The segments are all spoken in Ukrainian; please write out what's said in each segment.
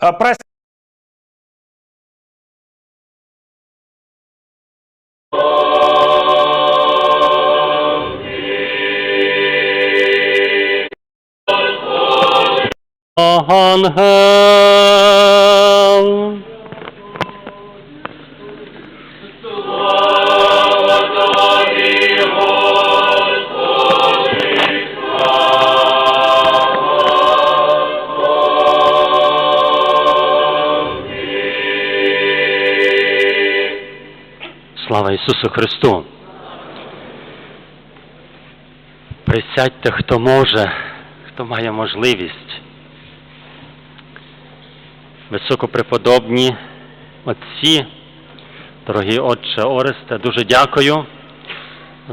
press Hanhe Слава Ісусу Христу! Присядьте, хто може, хто має можливість. Високопреподобні отці, дорогі отче Оресте, дуже дякую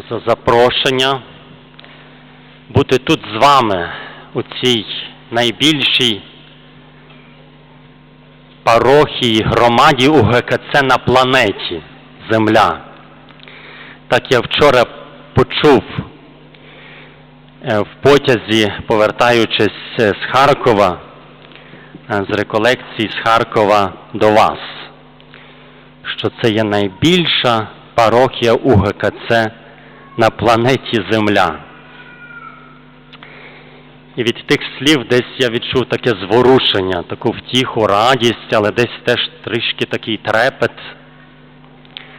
за запрошення бути тут з вами у цій найбільшій парохії громаді УГКЦ на планеті Земля. Так я вчора почув е, в потязі, повертаючись е, з Харкова, е, з реколекції з Харкова до вас, що це є найбільша парохія УГКЦ на планеті Земля. І від тих слів десь я відчув таке зворушення, таку втіху, радість, але десь теж трішки такий трепет.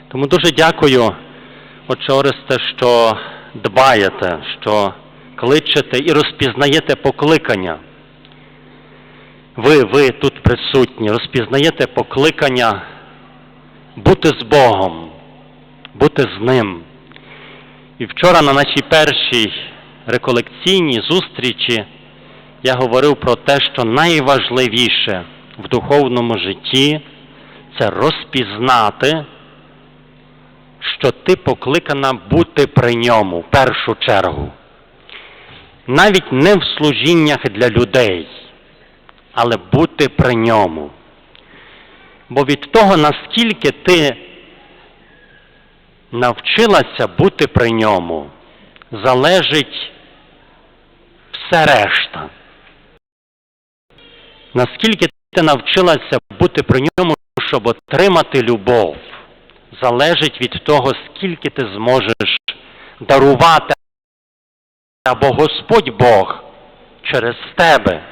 Тому дуже дякую, отче Оресте, що дбаєте, що кличете і розпізнаєте покликання. Ви, ви тут присутні, розпізнаєте покликання бути з Богом, бути з Ним. І вчора на нашій першій реколекційній зустрічі я говорив про те, що найважливіше в духовному житті це розпізнати, що ти покликана бути при ньому в першу чергу. Навіть не в служіннях для людей, але бути при ньому. Бо від того, наскільки ти навчилася бути при ньому, залежить все решта. Наскільки ти навчилася бути при ньому, щоб отримати любов, залежить від того, скільки ти зможеш дарувати, або Господь Бог через тебе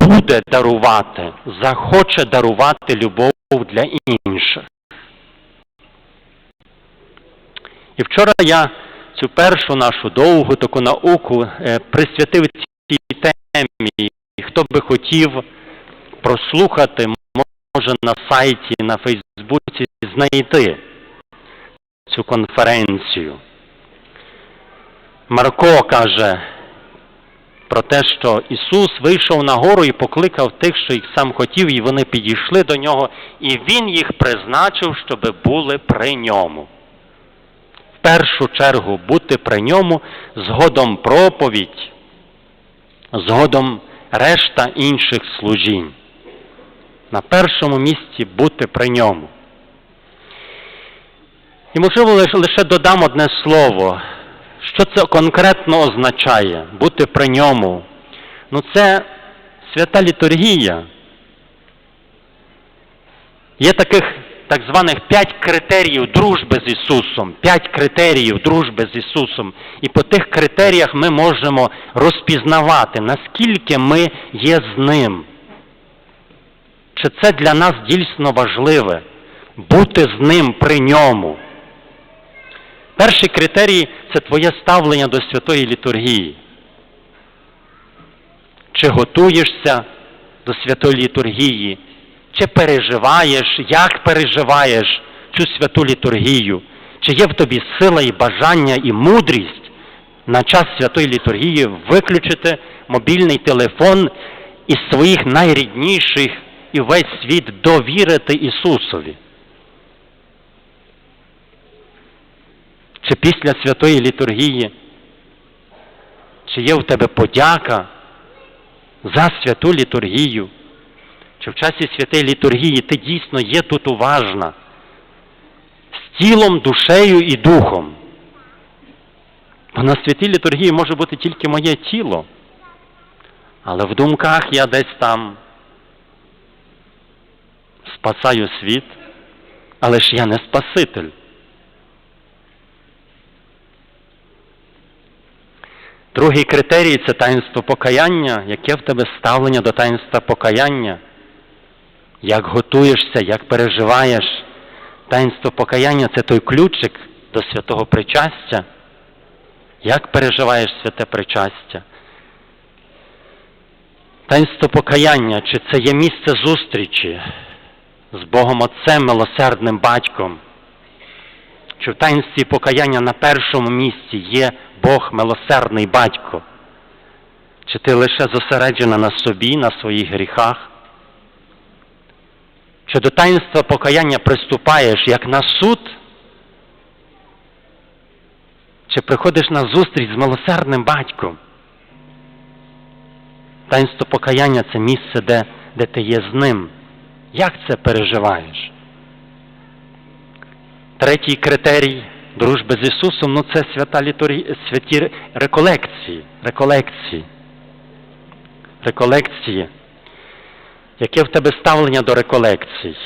буде дарувати, захоче дарувати любов для інших. І вчора я цю першу нашу довгу таку науку е, присвятив цій темі. І хто би хотів прослухати, може на сайті, на Фейсбуці знайти цю конференцію. Марко каже про те, що Ісус вийшов на гору і покликав тих, що їх сам хотів, і вони підійшли до нього, і Він їх призначив, щоб були при ньому. В першу чергу бути при ньому, згодом проповідь, згодом решта інших служінь. На першому місці бути при ньому. І можливо лише додам одне слово. Що це конкретно означає бути при ньому? Ну це свята літургія. Є таких так званих п'ять критеріїв дружби з Ісусом. П'ять критеріїв дружби з Ісусом. І по тих критеріях ми можемо розпізнавати, наскільки ми є з Ним. Чи це для нас дійсно важливе бути з Ним при ньому? Перший критерій це твоє ставлення до святої літургії. Чи готуєшся до святої літургії, чи переживаєш, як переживаєш цю святу літургію, чи є в тобі сила і бажання і мудрість на час святої літургії виключити мобільний телефон із своїх найрідніших і весь світ довірити Ісусові. Чи після святої літургії, чи є в тебе подяка за святу літургію, чи в часі святої літургії ти дійсно є тут уважна з тілом, душею і духом. Бо на святій літургії може бути тільки моє тіло. Але в думках я десь там спасаю світ, але ж я не Спаситель. Другий критерій це таїнство покаяння. Яке в тебе ставлення до таїнства покаяння? Як готуєшся, як переживаєш? Таїнство покаяння це той ключик до святого причастя. Як переживаєш святе причастя? Таїнство покаяння, чи це є місце зустрічі з Богом Отцем, милосердним батьком? Чи в таїнстві покаяння на першому місці є Бог милосердний батько? Чи ти лише зосереджена на собі, на своїх гріхах? Чи до таїнства покаяння приступаєш як на суд? Чи приходиш на зустріч з милосердним батьком? Таїнство покаяння це місце, де, де ти є з ним. Як це переживаєш? Третій критерій дружби з Ісусом ну це свята літургія, святі реколекції. Реколекції. Реколекції. Яке в тебе ставлення до реколекцій?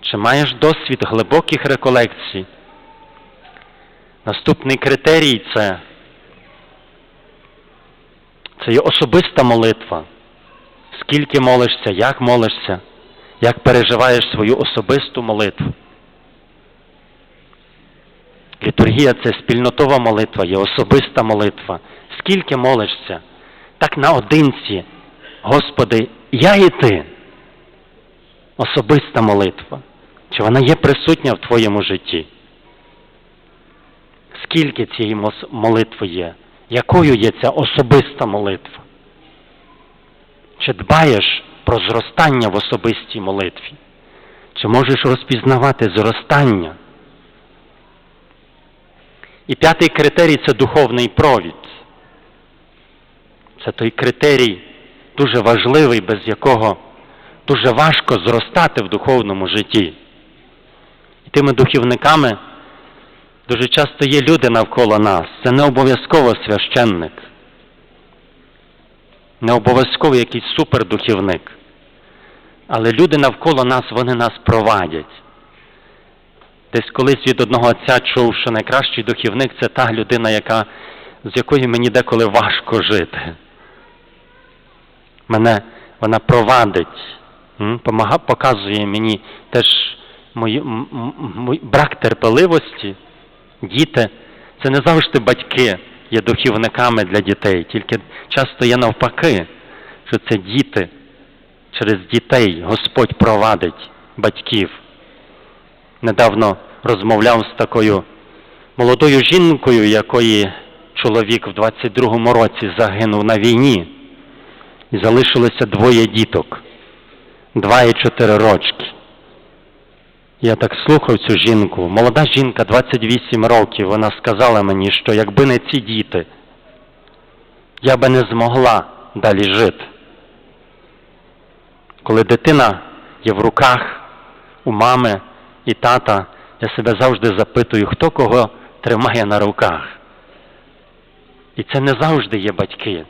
Чи маєш досвід глибоких реколекцій? Наступний критерій це, це є особиста молитва. Скільки молишся, як молишся, як переживаєш свою особисту молитву. Літургія це спільнотова молитва, є особиста молитва. Скільки молишся, так наодинці, Господи, я і ти. Особиста молитва. Чи вона є присутня в твоєму житті? Скільки цієї молитви є? Якою є ця особиста молитва? Чи дбаєш про зростання в особистій молитві? Чи можеш розпізнавати зростання? І п'ятий критерій це духовний провід. Це той критерій дуже важливий, без якого дуже важко зростати в духовному житті. І тими духовниками дуже часто є люди навколо нас. Це не обов'язково священник, не обов'язково якийсь супердухівник. Але люди навколо нас, вони нас провадять. Десь колись від одного отця чув, що найкращий духівник це та людина, яка, з якою мені деколи важко жити. Мене вона провадить, показує мені теж мої, брак терпеливості. Діти, це не завжди батьки є духівниками для дітей, тільки часто є навпаки, що це діти, через дітей Господь провадить батьків. Недавно розмовляв з такою молодою жінкою, якої чоловік в 22-му році загинув на війні, і залишилося двоє діток, два і чотири рочки. Я так слухав цю жінку. Молода жінка, 28 років, вона сказала мені, що якби не ці діти, я би не змогла далі жити. Коли дитина є в руках у мами і тата, я себе завжди запитую, хто кого тримає на руках. І це не завжди є батьки.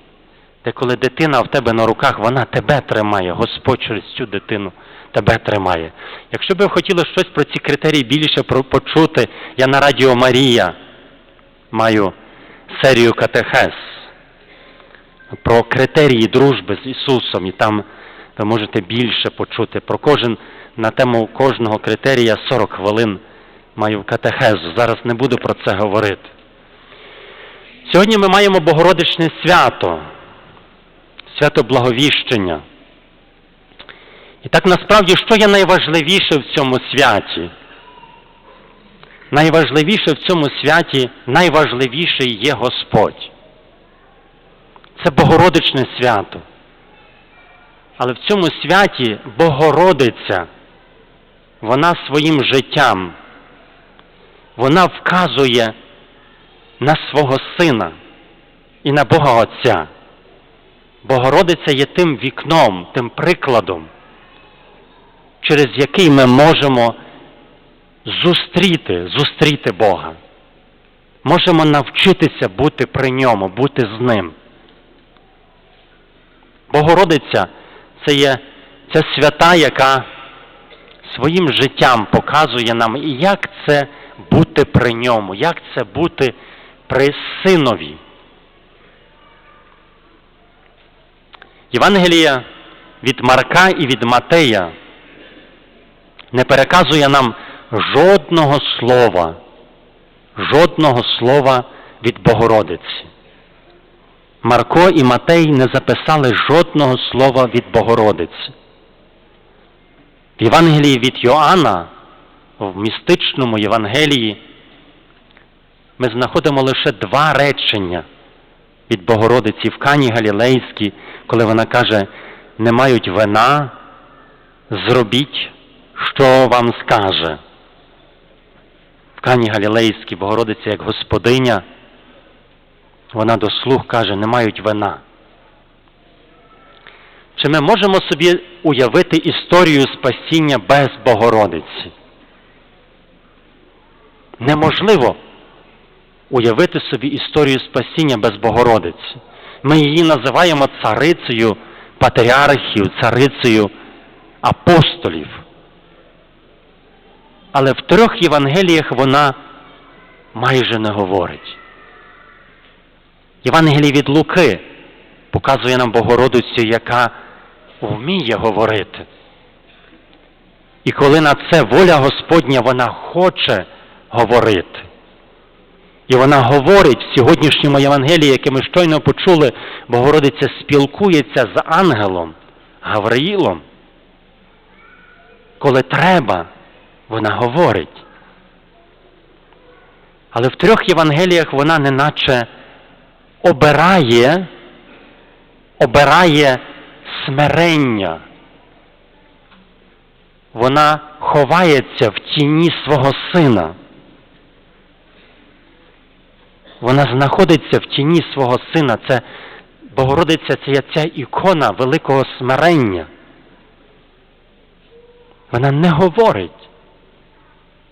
Де коли дитина в тебе на руках, вона тебе тримає, Господь через цю дитину тебе тримає. Якщо би ви хотіли щось про ці критерії більше почути, я на Радіо Марія маю серію катехез про критерії дружби з Ісусом, і там ви можете більше почути про кожен на тему кожного критерія 40 хвилин маю катехезу. Зараз не буду про це говорити. Сьогодні ми маємо Богородичне свято, свято Благовіщення. І так насправді, що є найважливіше в цьому святі? Найважливіше в цьому святі, найважливіший є Господь. Це Богородичне свято. Але в цьому святі Богородиця, вона своїм життям, вона вказує на свого Сина і на Бога Отця. Богородиця є тим вікном, тим прикладом, через який ми можемо зустріти, зустріти Бога. Можемо навчитися бути при ньому, бути з Ним. Богородиця це є це свята, яка своїм життям показує нам, як це бути при ньому, як це бути при синові. Євангелія від Марка і від Матея не переказує нам жодного слова, жодного слова від Богородиці. Марко і Матей не записали жодного слова від Богородиці. В Євангелії від Йоанна, в містичному Євангелії, ми знаходимо лише два речення від Богородиці в Кані Галілейській, коли вона каже, не мають вина, зробіть, що вам скаже. В Кані Галілейській Богородиця як господиня, вона до слуг каже, не мають вина. Чи ми можемо собі уявити історію спасіння без Богородиці? Неможливо уявити собі історію спасіння без Богородиці. Ми її називаємо царицею патріархів, царицею апостолів. Але в трьох Євангеліях вона майже не говорить. Євангелій від Луки показує нам Богородицю, яка вміє говорити. І коли на це воля Господня вона хоче говорити. І вона говорить в сьогоднішньому Євангелії, яке ми щойно почули, Богородиця спілкується з ангелом Гавриїлом. Коли треба, вона говорить. Але в трьох Євангеліях вона неначе обирає, обирає смирення. Вона ховається в тіні свого сина. Вона знаходиться в тіні свого сина. Це Богородиця це є ця ікона великого смирення. Вона не говорить,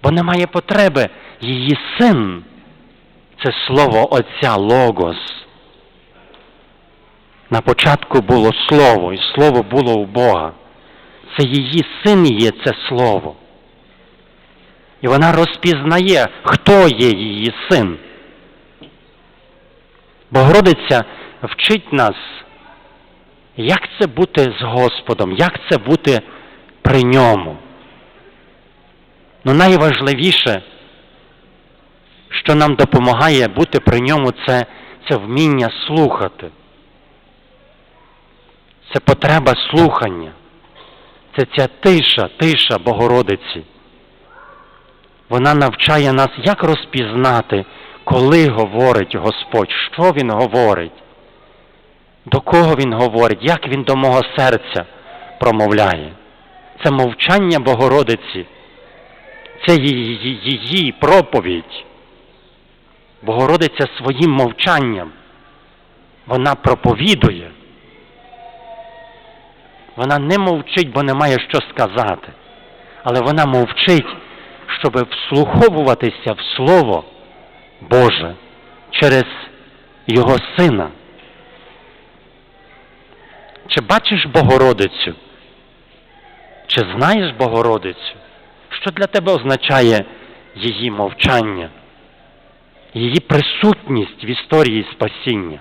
бо немає потреби. Її син це слово Отця Логос. На початку було Слово, і Слово було у Бога. Це її син є це Слово. І вона розпізнає, хто є її син. Богородиця вчить нас, як це бути з Господом, як це бути при ньому. Ну найважливіше, що нам допомагає бути при ньому, це, це вміння слухати. Це потреба слухання. Це ця тиша, тиша Богородиці. Вона навчає нас, як розпізнати, коли говорить Господь, що Він говорить, до кого Він говорить, як Він до мого серця промовляє. Це мовчання Богородиці, це її, її проповідь. Богородиця своїм мовчанням. Вона проповідує. Вона не мовчить, бо не має що сказати. Але вона мовчить, щоб вслуховуватися в Слово Боже через Його Сина. Чи бачиш Богородицю? Чи знаєш Богородицю? Що для тебе означає її мовчання, її присутність в історії спасіння?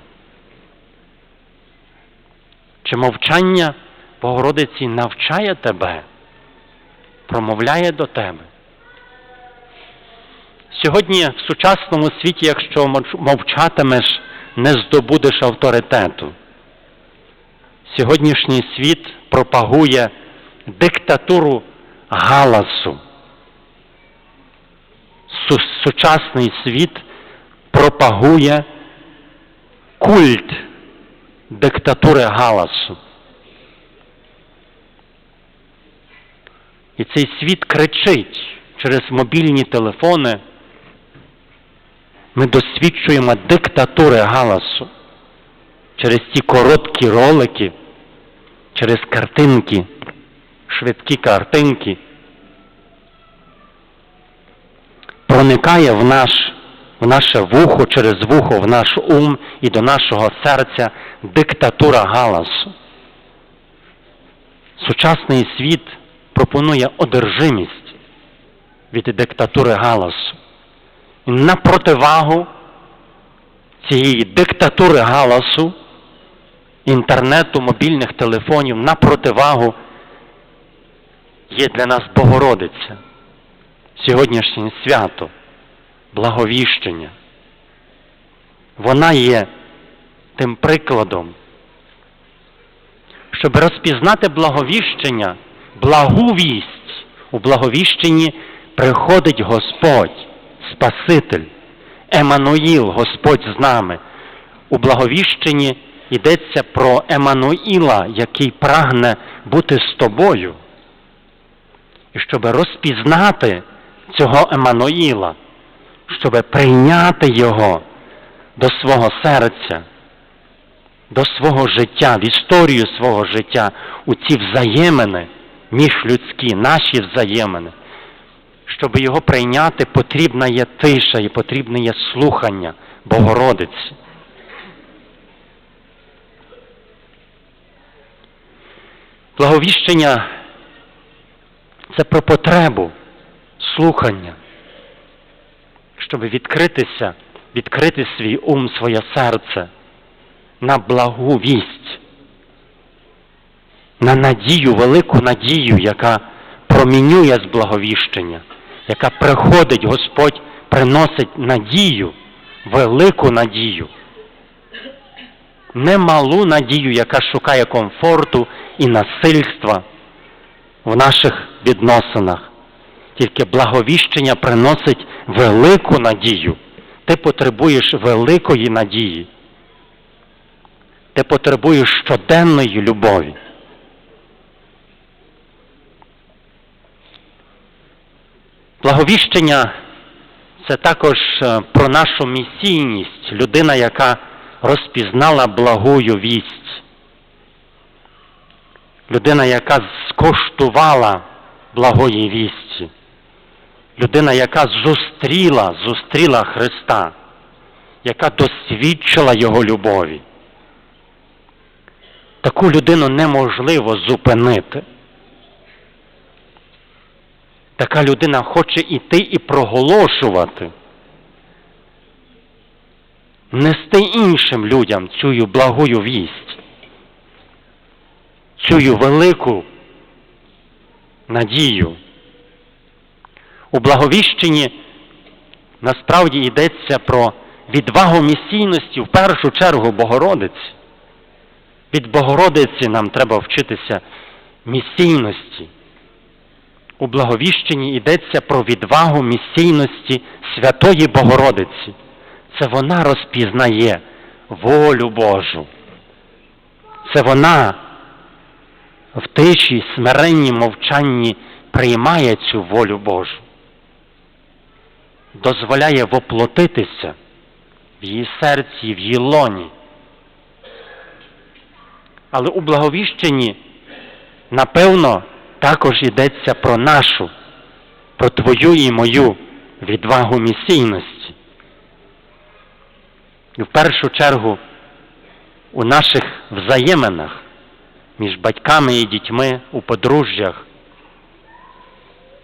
Чи мовчання Богородиці навчає тебе, промовляє до тебе? Сьогодні в сучасному світі, якщо мовчатимеш, не здобудеш авторитету. Сьогоднішній світ пропагує диктатуру галасу. Сучасний світ пропагує культ диктатури галасу. І цей світ кричить через мобільні телефони. Ми досвідчуємо диктатури галасу через ті короткі ролики, через картинки, швидкі картинки. Проникає в наш, в наше вухо, через вухо, в наш ум і до нашого серця диктатура галасу. Сучасний світ пропонує одержимість від диктатури галасу. І на противагу цієї диктатури галасу, інтернету, мобільних телефонів, на противагу є для нас Богородиця, сьогоднішнє свято, благовіщення. Вона є тим прикладом, щоб розпізнати благовіщення, благу вість, у благовіщенні приходить Господь, Спаситель, Еммануїл, Господь з нами. У благовіщенні йдеться про Еммануїла, який прагне бути з тобою. Щоб розпізнати цього Еммануїла, щоб прийняти його до свого серця, до свого життя, в історію свого життя, у ці взаємини, міжлюдські, наші взаємини. Щоб його прийняти, потрібна є тиша і потрібне є слухання Богородиці. Благовіщення це про потребу слухання, щоб відкритися, відкрити свій ум, своє серце на благу вість, на надію, велику надію, яка промінює з благовіщення, яка приходить, Господь приносить надію, велику надію. Немалу надію, яка шукає комфорту і насильства в наших відносинах. Тільки благовіщення приносить велику надію. Ти потребуєш великої надії. Ти потребуєш щоденної любові. Благовіщення це також е, про нашу місійність, людина, яка розпізнала благую вість. Людина, яка скоштувала благої вісті. Людина, яка зустріла, зустріла Христа, яка досвідчила Його любові. Таку людину неможливо зупинити. Така людина хоче іти і проголошувати, нести іншим людям цю благую вість, цю велику надію. У благовіщенні насправді йдеться про відвагу місійності в першу чергу Богородиці. Від Богородиці нам треба вчитися місійності. У благовіщенні йдеться про відвагу місійності Святої Богородиці. Це вона розпізнає волю Божу. Це вона в тиші, смиренні, мовчанні приймає цю волю Божу, дозволяє воплотитися в її серці, в її лоні. Але у благовіщенні, напевно, також йдеться про нашу, про твою і мою відвагу місійності. І в першу чергу у наших взаєминах між батьками і дітьми у подружжях.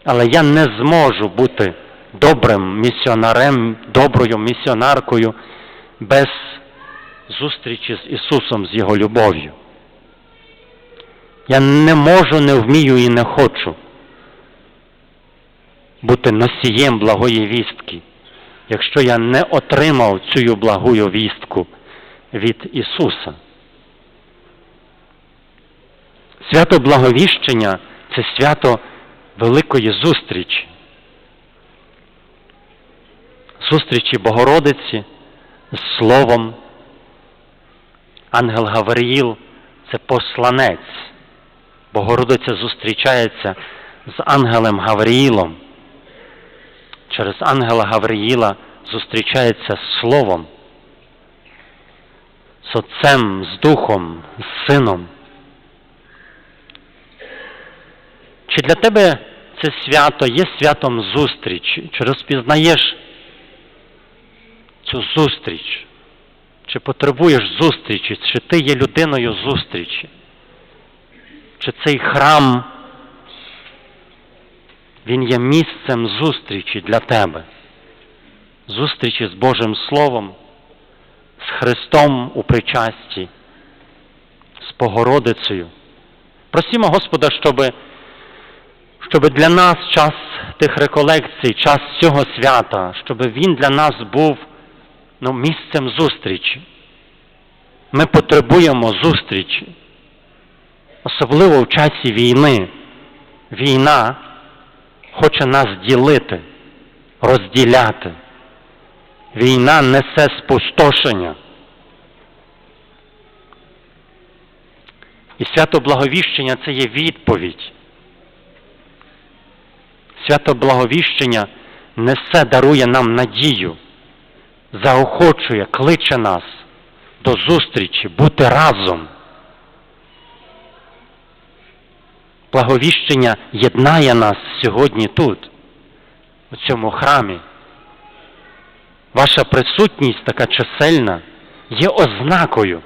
Але я не зможу бути добрим місіонарем, доброю місіонаркою без зустрічі з Ісусом, з Його любов'ю. Я не можу, не вмію і не хочу бути носієм благої вістки, якщо я не отримав цю благую вістку від Ісуса. Свято Благовіщення це свято великої зустрічі. Зустрічі Богородиці з Словом. Ангел Гавриїл це посланець. Богородиця зустрічається з ангелем Гавриїлом. Через ангела Гавриїла зустрічається з Словом, з Отцем, з Духом, з Сином. Чи для тебе це свято є святом зустрічі? Чи розпізнаєш цю зустріч? Чи потребуєш зустрічі? Чи ти є людиною зустрічі? що цей храм, він є місцем зустрічі для тебе, зустрічі з Божим Словом, з Христом у причасті, з Богородицею. Просімо Господа, щоби щоб для нас час тих реколекцій, час цього свята, щоб він для нас був ну, місцем зустрічі. Ми потребуємо зустрічі, особливо в часі війни. Війна хоче нас ділити, розділяти. Війна несе спустошення. І свято Благовіщення це є відповідь. Свято Благовіщення несе, дарує нам надію, заохочує, кличе нас до зустрічі, бути разом. Благовіщення єднає нас сьогодні тут, у цьому храмі. Ваша присутність така чисельна є ознакою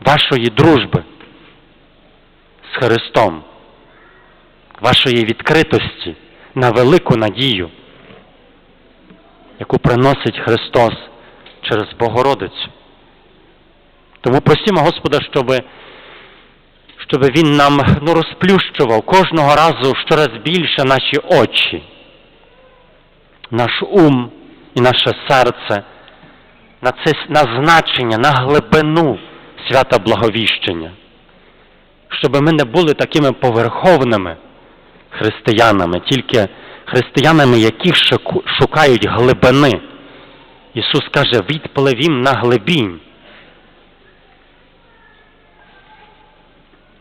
вашої дружби з Христом, вашої відкритості на велику надію, яку приносить Христос через Богородицю. Тому просімо Господа, щоб, щоб Він нам ну, розплющував кожного разу щораз більше наші очі, наш ум і наше серце на це на значення, на глибину свята Благовіщення, щоб ми не були такими поверховними християнами, тільки християнами, які шукають глибини. Ісус каже, відпливім на глибінь.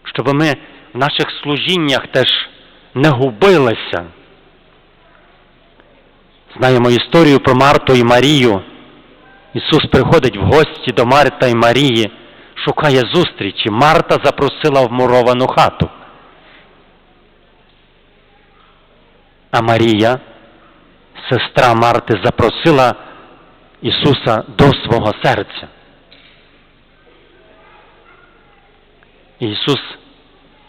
Щоб ми в наших служіннях теж не губилися. Знаємо історію про Марту і Марію. Ісус приходить в гості до Марта і Марії, шукає зустрічі. Марта запросила в муровану хату. А Марія, сестра Марти, запросила Ісуса до свого серця. Ісус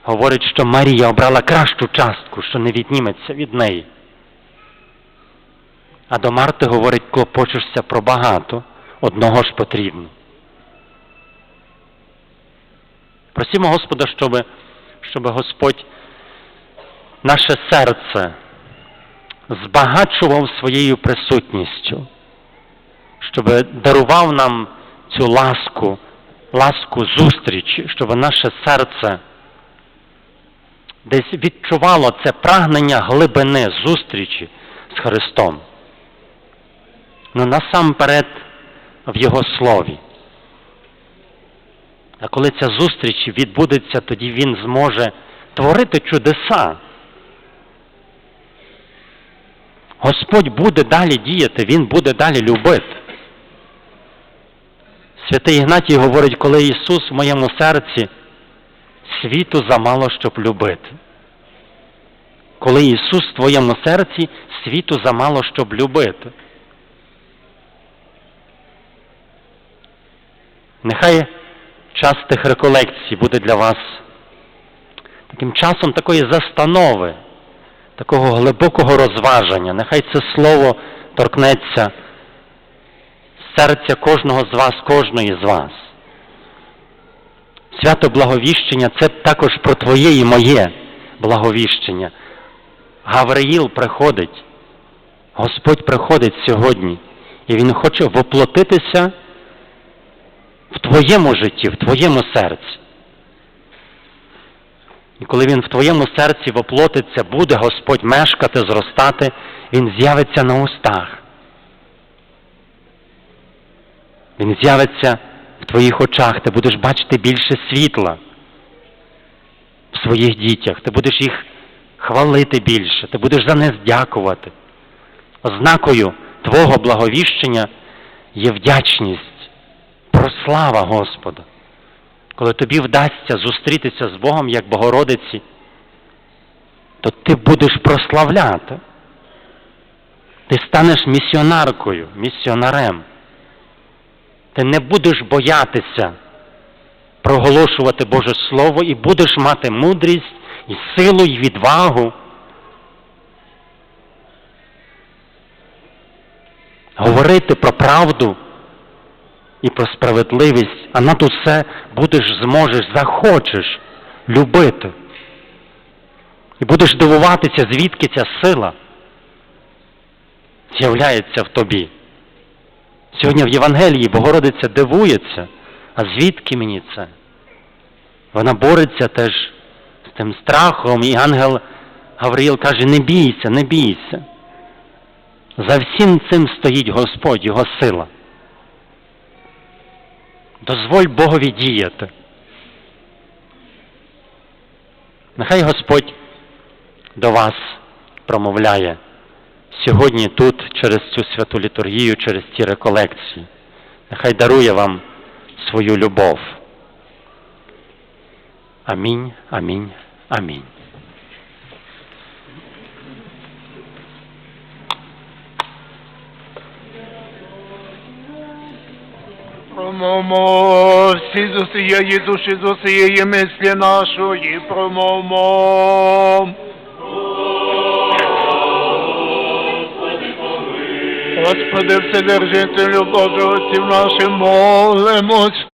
говорить, що Марія обрала кращу частку, що не відніметься від неї. А до Марти говорить, клопочешся про багато, одного ж потрібно. Просімо Господа, щоб, щоб Господь наше серце збагачував своєю присутністю, щоб дарував нам цю ласку, ласку зустрічі, щоб наше серце десь відчувало це прагнення глибини зустрічі з Христом. Ну насамперед в Його Слові. А коли ця зустріч відбудеться, тоді Він зможе творити чудеса. Господь буде далі діяти, Він буде далі любити. Святий Ігнатій говорить, коли Ісус в моєму серці світу замало, щоб любити. Коли Ісус в твоєму серці світу замало, щоб любити. Нехай час тих реколекцій буде для вас таким часом такої застанови, такого глибокого розваження. Нехай це слово торкнеться серця кожного з вас, кожної з вас. Свято Благовіщення це також про твоє і моє благовіщення. Гавриїл приходить, Господь приходить сьогодні, і Він хоче воплотитися в твоєму житті, в твоєму серці. І коли Він в твоєму серці воплотиться, буде Господь мешкати, зростати, Він з'явиться на устах. Він з'явиться в твоїх очах, ти будеш бачити більше світла в своїх дітях, ти будеш їх хвалити більше, ти будеш за них дякувати. Ознакою Твого благовіщення є вдячність, прослава Господа. Коли тобі вдасться зустрітися з Богом як Богородиці, то ти будеш прославляти. Ти станеш місіонаркою, місіонарем. Ти не будеш боятися проголошувати Боже Слово і будеш мати мудрість, і силу, і відвагу. Говорити про правду і про справедливість, а над усе будеш зможеш, захочеш любити. І будеш дивуватися, звідки ця сила з'являється в тобі. Сьогодні в Євангелії Богородиця дивується, а звідки мені це? Вона бореться теж з тим страхом, і ангел Гавриїл каже, не бійся, не бійся. За всім цим стоїть Господь, Його сила. Дозволь Богові діяти. Нехай Господь до вас промовляє сьогодні тут через цю святу літургію, через ці реколекції. Нехай дарує вам свою любов. Амінь, амінь, амінь. Промовмо всі з усієї душі, з усієї мислі нашої, промовмо. Господи, Вседержителю Божого отців нашим, молимось